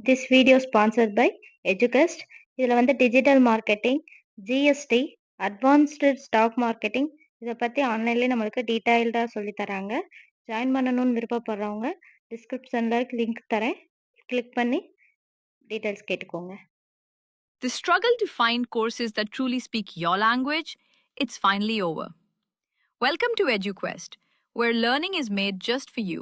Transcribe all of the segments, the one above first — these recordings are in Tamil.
திஸ் வீடியோ ஸ்பான்சர்ட் பை எஜுகஸ்ட் இதில் வந்து digital marketing GST advanced stock marketing இதை பற்றி ஆன்லைன்லேயே நம்மளுக்கு டீட்டெயில்டாக சொல்லி தராங்க ஜாயின் பண்ணணும்னு விருப்பப்படுறவங்க டிஸ்கிரிப்ஷனில் லிங்க் தரேன் கிளிக் பண்ணி டீட்டெயில்ஸ் கேட்டுக்கோங்க The struggle to find courses that truly speak your language, it's finally over. Welcome to EduQuest, where learning is made just for you.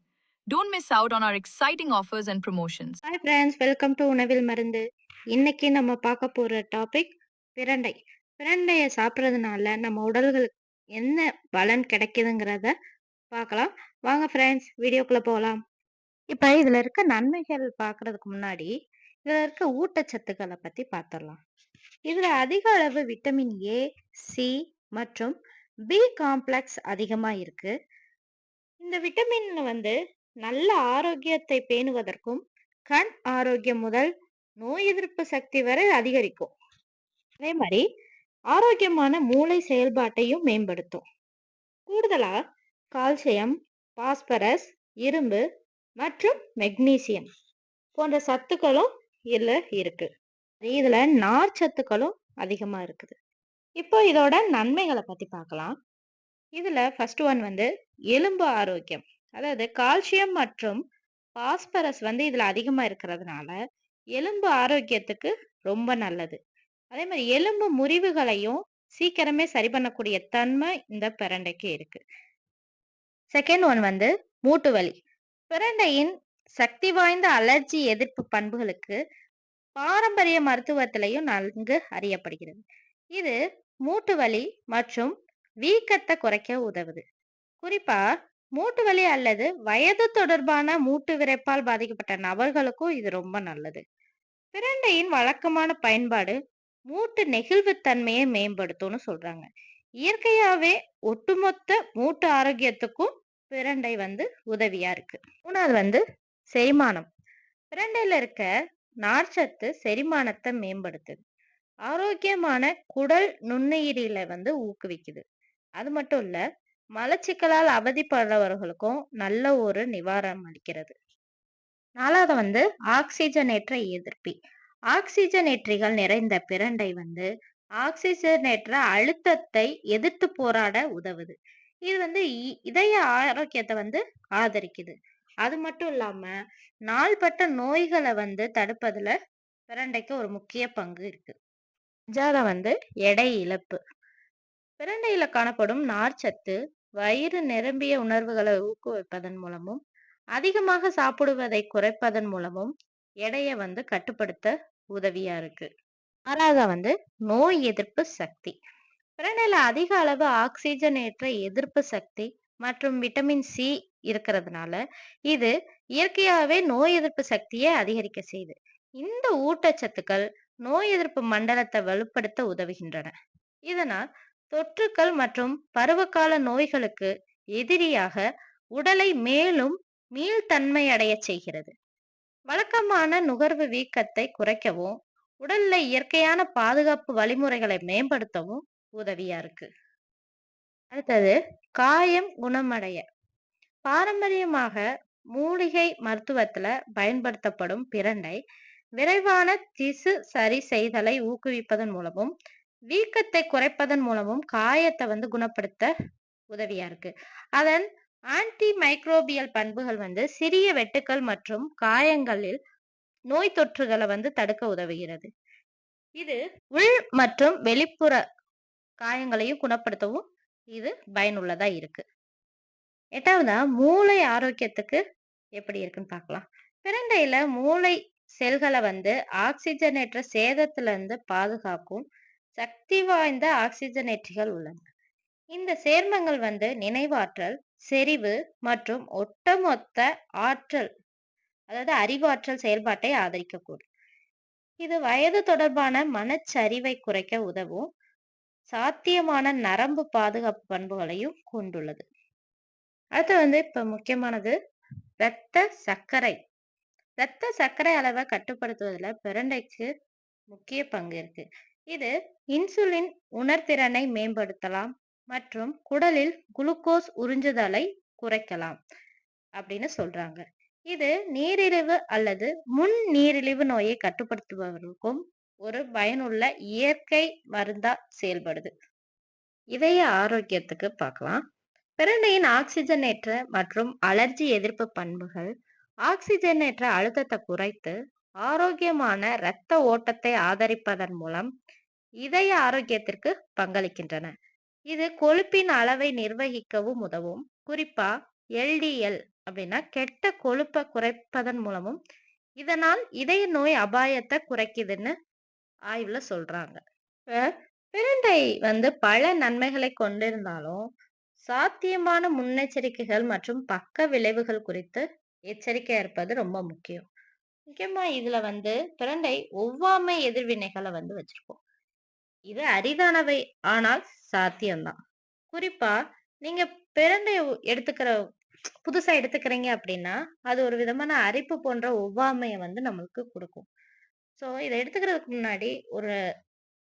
don't miss out on our exciting offers and promotions hi friends welcome to உணவில் மருந்து. இன்னைக்கு நம்ம பார்க்க போகிற டாபிக் பிரண்டை. பிரண்டையை சாப்பிட்றதுனால நம்ம உடல்களுக்கு என்ன பலன் கிடைக்குதுங்கிறத பார்க்கலாம். வாங்க ஃப்ரெண்ட்ஸ் வீடியோக்குள்ளே போகலாம். இப்போ இதில் இருக்க நன்மைகள் பார்க்குறதுக்கு முன்னாடி இதில் இருக்க ஊட்டச்சத்துக்களை பற்றி பார்த்துடலாம். இதில் அதிக அளவு விட்டமின் ஏ சி மற்றும் பி காம்ப்ளெக்ஸ் அதிகமாக இருக்கு. இந்த விட்டமின் வந்து நல்ல ஆரோக்கியத்தை பேணுவதற்கும் கண் ஆரோக்கியம் முதல் நோய் எதிர்ப்பு சக்தி வரை அதிகரிக்கும். அதே மாதிரி ஆரோக்கியமான மூளை செயல்பாட்டையும் மேம்படுத்தும். கூடுதலா கால்சியம் பாஸ்பரஸ் இரும்பு மற்றும் மெக்னீசியம் போன்ற சத்துக்களும் இதுல இருக்கு. இதுல நார் சத்துக்களும் அதிகமா இருக்குது. இப்போ இதோட நன்மைகளை பத்தி பார்க்கலாம். இதுல ஃபர்ஸ்ட் ஒன் வந்து எலும்பு ஆரோக்கியம். அதாவது கால்சியம் மற்றும் பாஸ்பரஸ் வந்து இதில் அதிகமாக இருக்கிறதுனால எலும்பு ஆரோக்கியத்துக்கு ரொம்ப நல்லது. அதே மாதிரி எலும்பு முறிவுகளையும் சீக்கிரமே சரி பண்ணக்கூடிய தன்மை இந்த பிரண்டைக்கு இருக்கு. செகண்ட் ஒன் வந்து மூட்டு வலி. பிரண்டையின் சக்தி வாய்ந்த அலர்ஜி எதிர்ப்பு பண்புகளுக்கு பாரம்பரிய மருத்துவத்திலையும் நன்கு அறியப்படுகிறது. இது மூட்டு வலி மற்றும் வீக்கத்தை குறைக்க உதவுது. குறிப்பா மூட்டு வலி அல்லது வயது தொடர்பான மூட்டு விரைப்பால் பாதிக்கப்பட்ட நபர்களுக்கும் இது ரொம்ப நல்லது. பிரண்டையின் வழக்கமான பயன்பாடு மூட்டு நெகிழ்வுத்தன்மையை மேம்படுத்தும்னு சொல்றாங்க. இயற்கையாவே ஒட்டுமொத்த மூட்டு ஆரோக்கியத்துக்கும் பிரண்டை வந்து உதவியா இருக்கு. மூணாவது வந்து செரிமானம். பிரண்டையில இருக்க நார்ச்சத்து செரிமானத்தை மேம்படுத்துது. ஆரோக்கியமான குடல் நுண்ணுயிரில வந்து ஊக்குவிக்குது. அது மட்டும் இல்ல மலச்சிக்கலால் அவதிப்படுறவர்களுக்கும் நல்ல ஒரு நிவாரணம் அளிக்கிறது. நாலாவது வந்து ஆக்சிஜனேற்ற எதிர்ப்பி. ஆக்சிஜனேற்றிகள் நிறைந்த பிரண்டை வந்து ஆக்சிஜனேற்ற அழுத்தத்தை எதிர்த்து போராட உதவுது. இது வந்து இ- இதய ஆரோக்கியத்தை வந்து ஆதரிக்குது. அது மட்டும் இல்லாம நாள்பட்ட நோய்களை வந்து தடுப்பதுல பிரண்டைக்கு ஒரு முக்கிய பங்கு இருக்கு. அஞ்சாவது வந்து எடை இழப்பு. பிரண்டையில காணப்படும் நார்ச்சத்து வயிறு நிரம்பிய உணர்வுகளை ஊக்குவிப்பதன் மூலமும் அதிகமாக சாப்பிடுவதை குறைப்பதன் மூலமும் எடையை வந்து கட்டுப்படுத்த உதவியா இருக்கு. ஆறாவதா வந்து நோய் எதிர்ப்பு சக்தி. பிரண்டையில அதிக அளவு ஆக்சிஜன் ஏற்ற எதிர்ப்பு சக்தி மற்றும் விட்டமின் சி இருக்கிறதுனால இது இயற்கையாகவே நோய் எதிர்ப்பு சக்தியை அதிகரிக்க செய்யுது. இந்த ஊட்டச்சத்துக்கள் நோய் எதிர்ப்பு மண்டலத்தை வலுப்படுத்த உதவுகின்றன. இதனால் தொற்றுக்கள் மற்றும் பருவகால நோய்களுக்கு எதிரியாக உடலை மேலும் மீள்தன்மை அடைய செய்கிறது. வழக்கமான நுகர்வு வீக்கத்தை குறைக்கவும் உடல்ல இயற்கையான பாதுகாப்பு வழிமுறைகளை மேம்படுத்தவும் உதவியா இருக்கு. அடுத்தது காயம் குணமடைய. பாரம்பரியமாக மூலிகை மருத்துவத்துல பயன்படுத்தப்படும் பிரண்டை விரைவான திசு சரி செய்தலை ஊக்குவிப்பதன் மூலமும் வீக்கத்தை குறைப்பதன் மூலமும் காயத்தை வந்து குணப்படுத்த உதவியா இருக்கு. அதன் ஆன்டி மைக்ரோபியல் பண்புகள் வந்து சிறிய வெட்டுக்கள் மற்றும் காயங்களில் நோய் தொற்றுகளை வந்து தடுக்க உதவுகிறது. இது உள் மற்றும் வெளிப்புற காயங்களையும் குணப்படுத்தவும் இது பயனுள்ளதா இருக்கு. எட்டாவதா மூளை ஆரோக்கியத்துக்கு எப்படி இருக்குன்னு பார்க்கலாம். பிரண்டையில மூளை செல்களை வந்து ஆக்சிஜனேற்ற சேதத்துல இருந்து பாதுகாக்கும் சக்தி வாய்ந்த ஆக்சிஜனேற்றிகள் உள்ளன இந்த சேர்மங்கள் வந்து நினைவாற்றல் செறிவு மற்றும் ஒட்டுமொத்த ஆற்றல் அதாவது அறிவாற்றல் செயல்பாட்டை ஆதரிக்கக்கூடும். இது வயது தொடர்பான மனச்சரிவை குறைக்க உதவும். சாத்தியமான நரம்பு பாதுகாப்பு பண்புகளையும் கொண்டுள்ளது. அடுத்து வந்து இப்ப முக்கியமானது இரத்த சர்க்கரை. இரத்த சர்க்கரை அளவை கட்டுப்படுத்துவதுல பிரண்டைக்கு முக்கிய பங்கு இருக்கு. இது இன்சுலின் உணர்திறனை மேம்படுத்தலாம் மற்றும் குடலில் குளுக்கோஸ் உறிஞ்சுதலை குறைக்கலாம் அப்படின்னு சொல்றாங்க. இது நீரிழிவு அல்லது முன் நீரிழிவு நோயை கட்டுப்படுத்துபவர்களுக்கும் ஒரு பயனுள்ள இயற்கை மருந்தா செயல்படுது. இதய ஆரோக்கியத்துக்கு பார்க்கலாம். பிரண்டையின் ஆக்சிஜனேற்ற மற்றும் அலர்ஜி எதிர்ப்பு பண்புகள் ஆக்சிஜனேற்ற அழுத்தத்தை குறைத்து ஆரோக்கியமான இரத்த ஓட்டத்தை ஆதரிப்பதன் மூலம் இதய ஆரோக்கியத்திற்கு பங்களிக்கின்றன. இது கொழுப்பின் அளவை நிர்வகிக்கவும் உதவும். குறிப்பா எல்.டி.எல் அப்படின்னா கெட்ட கொழுப்பை குறைப்பதன் மூலமும் இதனால் இதய நோய் அபாயத்தை குறைக்குதுன்னு ஆய்வுல சொல்றாங்க. இப்ப பிரண்டை வந்து பல நன்மைகளை கொண்டிருந்தாலும் சாத்தியமான முன்னெச்சரிக்கைகள் மற்றும் பக்க விளைவுகள் குறித்து எச்சரிக்கையா இருப்பது ரொம்ப முக்கியம். முக்கியமா இதுல வந்து பிரண்டை ஒவ்வாமை எதிர்வினைகளை வந்து வச்சிருக்கோம் இது அரிதானவை ஆனால் சாத்தியம்தான். குறிப்பா நீங்க பிரண்டை எடுத்துக்கிற புதுசா எடுத்துக்கிறீங்க அப்படின்னா, அது ஒரு விதமான அரிப்பு போன்ற ஒவ்வாமையை வந்து நம்மளுக்கு கொடுக்கும் ஸோ இதை எடுத்துக்கிறதுக்கு முன்னாடி ஒரு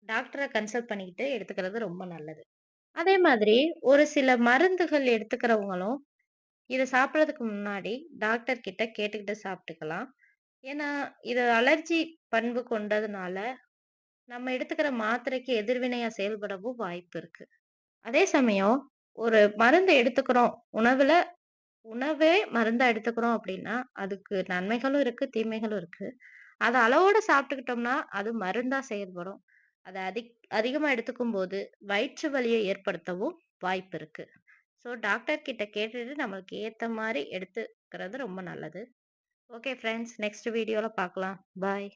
டாக்டரை கன்சல்ட் பண்ணிக்கிட்டு எடுத்துக்கிறது ரொம்ப நல்லது. அதே மாதிரி ஒரு சில மருந்துகள் எடுத்துக்கிறவங்களும், இதை சாப்பிட்றதுக்கு முன்னாடி டாக்டர் கிட்ட கேட்டுக்கிட்டு சாப்பிட்டுக்கலாம். ஏன்னா, இது அலர்ஜி பண்பு கொண்டதுனால, நம்ம எடுத்துக்கிற மாத்திரைக்கு எதிர்வினையா செயல்படவும் வாய்ப்பு இருக்கு. அதே சமயம் ஒரு மருந்து எடுத்துக்கிறோம். உணவுல உணவே மருந்தா எடுத்துக்கிறோம் அப்படின்னா, அதுக்கு நன்மைகளும் இருக்கு, தீமைகளும் இருக்கு. அத அளவோட சாப்பிட்டுக்கிட்டோம்னா, அது மருந்தா செயல்படும். அத அதிக் அதிகமா எடுத்துக்கும்போது வயிற்று வலிய ஏற்படுத்தவும் வாய்ப்பு இருக்கு. ஸோ டாக்டர் கிட்ட கேட்டுட்டு நம்மளுக்கு ஏத்த மாரி எடுத்துக்கிறது ரொம்ப நல்லது. ஓகே ஃப்ரெண்ட்ஸ் நெக்ஸ்ட் வீடியோல பார்க்கலாம். பாய்.